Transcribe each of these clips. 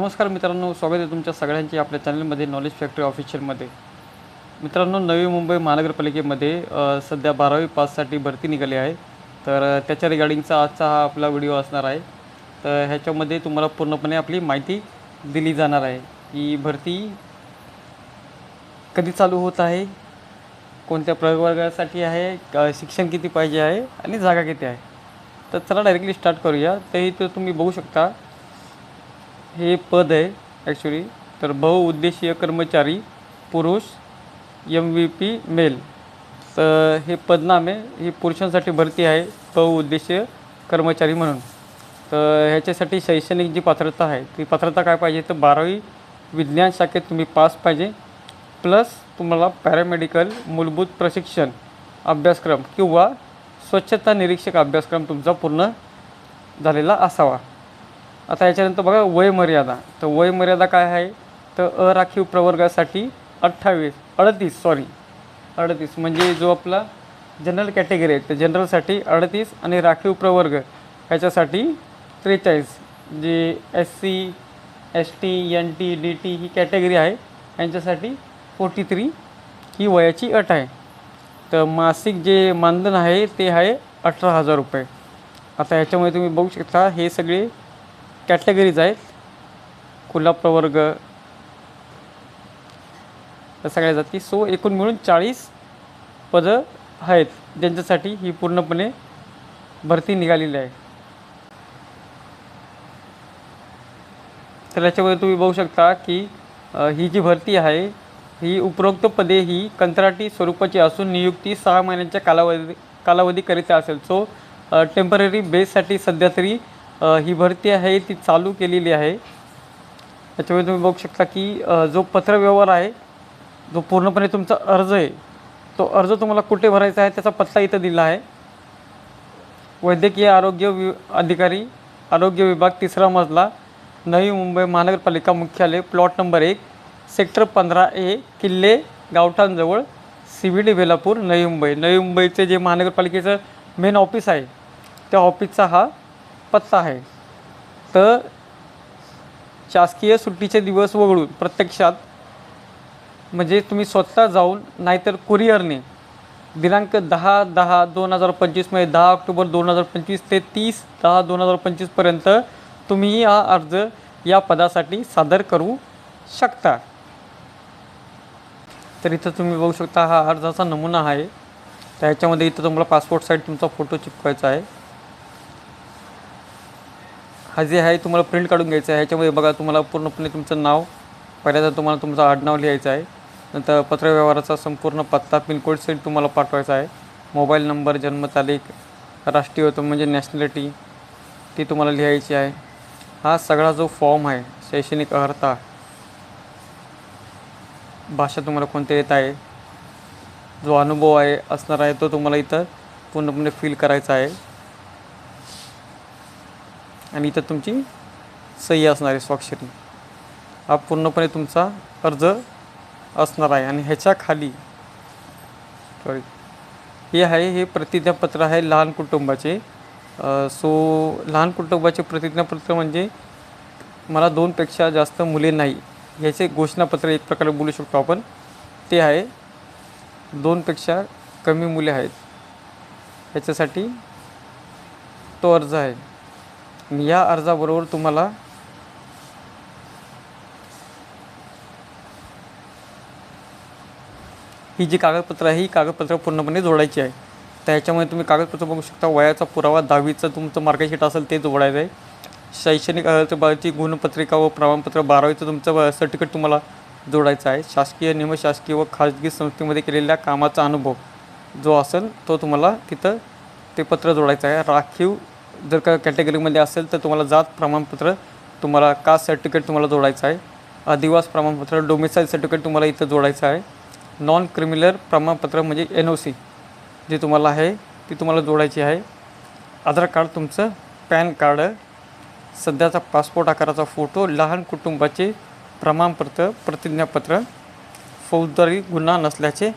नमस्कार मित्रांनो स्वागत आहे तुमच्या सगळ्यांचे आपल्या चॅनलमध्ये नॉलेज फॅक्टरी ऑफिशियलमध्ये मित्रांनो नवी मुंबई महानगरपालिकेमध्ये सध्या बारावी पाससाठी भरती निघाली आहे. तर त्याच्या रिगार्डिंगचा आजचा हा आपला व्हिडिओ असणार आहे. तर ह्याच्यामध्ये तुम्हाला पूर्णपणे आपली माहिती दिली जाणार आहे. की भरती कधी चालू होत आहे कोणत्या प्रवर्गासाठी आहे शिक्षण किती पाहिजे आहे आणि जागा किती आहे. तर चला डायरेक्टली स्टार्ट करूया. तर इथं तुम्ही बघू शकता. हे पद आहे ॲक्च्युली तर बहुउद्देशीय कर्मचारी पुरुष एम व्ही पी मेल तर हे पदनाम आहे. ही पुरुषांसाठी भरती आहे बहुउद्देशीय कर्मचारी म्हणून. तर ह्याच्यासाठी शैक्षणिक जी पात्रता आहे ती पात्रता काय पाहिजे? तर बारावी विज्ञान शाखेत तुम्ही पास पाहिजे. प्लस तुम्हाला पॅरामेडिकल मूलभूत प्रशिक्षण अभ्यासक्रम किंवा स्वच्छता निरीक्षक अभ्यासक्रम तुमचा पूर्ण झालेला असावा. आता याच्यानंतर बघा वयमर्यादा. तर वयमर्यादा काय आहे? तर अराखीव प्रवर्गासाठी अठ्ठावीस अडतीस सॉरी अडतीस. म्हणजे जो आपला जनरल कॅटेगरी आहे तर जनरलसाठी अडतीस आणि राखीव प्रवर्ग ह्याच्यासाठी त्रेचाळीस. जे S C S T N T D T ही कॅटेगरी आहे यांच्यासाठी फोर्टी थ्री ही वयाची अट आहे. तर मासिक जे मानधन आहे ते आहे अठरा हजार रुपये. आता याच्यामुळे तुम्ही बघू शकता हे सगळे कॅटेगरीज आहेत. खुला प्रवर्ग सगळ्या जाती. सो एकूण मिळून चाळीस पदं आहेत. ज्यांच्यासाठी ही पूर्णपणे भरती निघालेली आहे. तर याच्यामध्ये तुम्ही बघू शकता की ही जी भरती आहे ही उपरोक्त पदे ही कंत्राटी स्वरूपाची असून नियुक्ती सहा महिन्यांच्या कालावधी कालावधीकरिता असेल. सो टेंपररी बेससाठी सध्या तरी ही भरती आहे ती चालू केलेली आहे. त्याच्यामुळे तुम्ही बघू शकता की जो पत्रव्यवहार आहे जो पूर्णपणे तुमचा अर्ज आहे तो अर्ज तुम्हाला कुठे भरायचा आहे त्याचा पत्ता इथं दिला आहे. वैद्यकीय आरोग्य वि अधिकारी आरोग्य विभाग तिसरा मजला नवी मुंबई महानगरपालिका मुख्यालय प्लॉट नंबर एक सेक्टर पंधरा ए किल्ले गावठाणजवळ C B D Belapur Navi Mumbai. नवी मुंबईचे जे महानगरपालिकेचं मेन ऑफिस आहे त्या ऑफिसचा हा पत्ता आहे. तर शासकीय सुट्टीचे दिवस वगळून प्रत्यक्षात म्हणजे तुम्ही स्वतः जाऊन नाहीतर कुरिअरने दिनांक दहा दहा दोन हजार पंचवीसमध्ये दहा ऑक्टोबर दोन हजार पंचवीस ते तीस दहा दोन हजार पंचवीसपर्यंत तुम्ही हा अर्ज या पदासाठी सादर करू शकता. तर इथं तुम्ही बघू शकता हा अर्जाचा नमुना आहे. त्याच्यामध्ये इथं तुम्हाला पासपोर्ट साईड तुमचा फोटो चिपकायचा आहे. हा जे आहे तुम्हाला प्रिंट काढून घ्यायचा आहे. ह्याच्यामध्ये बघा तुम्हाला पूर्णपणे तुमचं नाव पहिल्यांदा तुम्हाला तुमचं आडनाव लिहायचं आहे. नंतर पत्रव्यवहाराचा संपूर्ण पत्ता पिनकोड सेट तुम्हाला पाठवायचा आहे. मोबाईल नंबर जन्मतारीख राष्ट्रीयत्व म्हणजे नॅशनॅलिटी ती तुम्हाला लिहायची आहे. हा सगळा जो फॉर्म आहे शैक्षणिक अर्हता भाषा तुम्हाला कोणत्या येत आहे जो अनुभव आहे असणार आहे तो तुम्हाला इथं पूर्णपणे फील करायचा आहे. आणि इथं तुमची सही असणार आहे स्वाक्षरी हा पूर्णपणे तुमचा अर्ज असणार आहे आणि ह्याच्या खाली सॉरी हे आहे हे प्रतिज्ञापत्र आहे लहान कुटुंबाचे. सो लहान कुटुंबाचे प्रतिज्ञापत्र म्हणजे मला दोनपेक्षा जास्त मुले नाही. ह्याचे घोषणापत्र एक प्रकारे बोलू शकतो आपण. ते आहे दोनपेक्षा कमी मुले आहेत. ह्याच्यासाठी तो अर्ज आहे. या अर्जाबरोबर तुम्हाला ही जी कागदपत्र आहे ही कागदपत्र पूर्णपणे जोडायची आहे. तर ह्याच्यामध्ये तुम्ही कागदपत्र बघू शकता वयाचा पुरावा दहावीचं तुमचं मार्कशीट असेल ते जोडायचं आहे. शैक्षणिक अर्हतेबाबतची गुणपत्रिका व प्रमाणपत्र बारावीचं तुमचं सर्टिफिकेट तुम्हाला जोडायचं आहे. शासकीय निमशासकीय व खाजगी संस्थेमध्ये केलेल्या कामाचा अनुभव जो असेल तो तुम्हाला तिथं ते पत्र जोडायचं आहे. राखीव जर का कॅटेगरीमध्ये असेल तर तुम्हाला जात प्रमाणपत्र तुम्हाला कास्ट सर्टिफिकेट तुम्हाला जोडायचं आहे? अधिवास प्रमाणपत्र डोमिसाईल सर्टिफिकेट तुम्हाला इथं जोडायचं आहे. नॉन क्रिमिनल प्रमाणपत्र म्हणजे एन ओ सी जे तुम्हाला आहे ती तुम्हाला जोडायची आहे. आधार कार्ड तुमचं पॅन कार्ड सध्याचा पासपोर्ट आकाराचा फोटो लहान कुटुंबाचे प्रमाणपत्र प्रतिज्ञापत्र फौजदारी गुन्हा नसल्याचे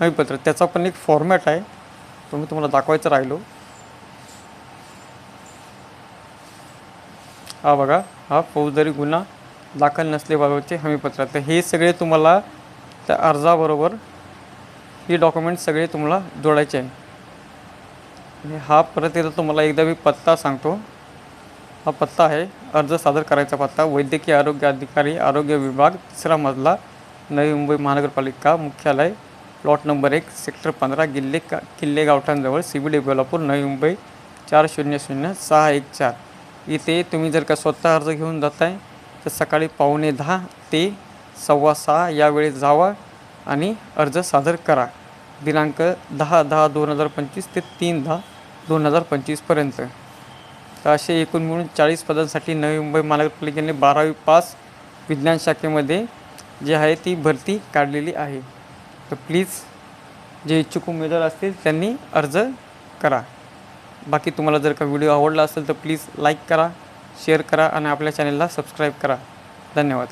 हमीपत्र. त्याचा पण एक फॉर्मॅट आहे. तो मी तुम्हाला दाखवायचं राहिलो. हा बघा हा फौजदारी गुन्हा दाखल नसल्याबाबतचे हमीपत्र. तर हे सगळे तुम्हाला त्या अर्जाबरोबर हे डॉक्युमेंट सगळे तुम्हाला जोडायचे आहे हा परत एकदा तुम्हाला एकदा मी पत्ता सांगतो. हा पत्ता आहे अर्ज सादर करायचा पत्ता. वैद्यकीय आरोग्य अधिकारी आरोग्य विभाग तिसरा मजला नवी मुंबई महानगरपालिका मुख्यालय प्लॉट नंबर एक सेक्टर पंधरा गिल्ले का किल्ले गावठाणजवळ C B D Kolhapur Navi Mumbai चार शून्य शून्य सहा एक चार. इथे तुम्ही जर का स्वतः अर्ज घेऊन जाताय तर सकाळी पावणे दहा ते सव्वा सहा या वेळेत जावा आणि अर्ज सादर करा. दिनांक दहा दहा दोन हजार पंचवीस ते तीन दहा दोन हजार पंचवीसपर्यंत तर असे एकूण मिळून चाळीस पदांसाठी नवी मुंबई महानगरपालिकेने बारावी पास विज्ञान शाखेमध्ये जे आहे ती भरती काढलेली आहे. तर प्लीज जे इच्छुक उमेदवार असतील त्यांनी अर्ज करा. बाकी तुम्हाला जर का व्हिडिओ आवडला असेल तर प्लीज लाईक करा शेअर करा आणि आपल्या चॅनलला सबस्क्राईब करा. धन्यवाद.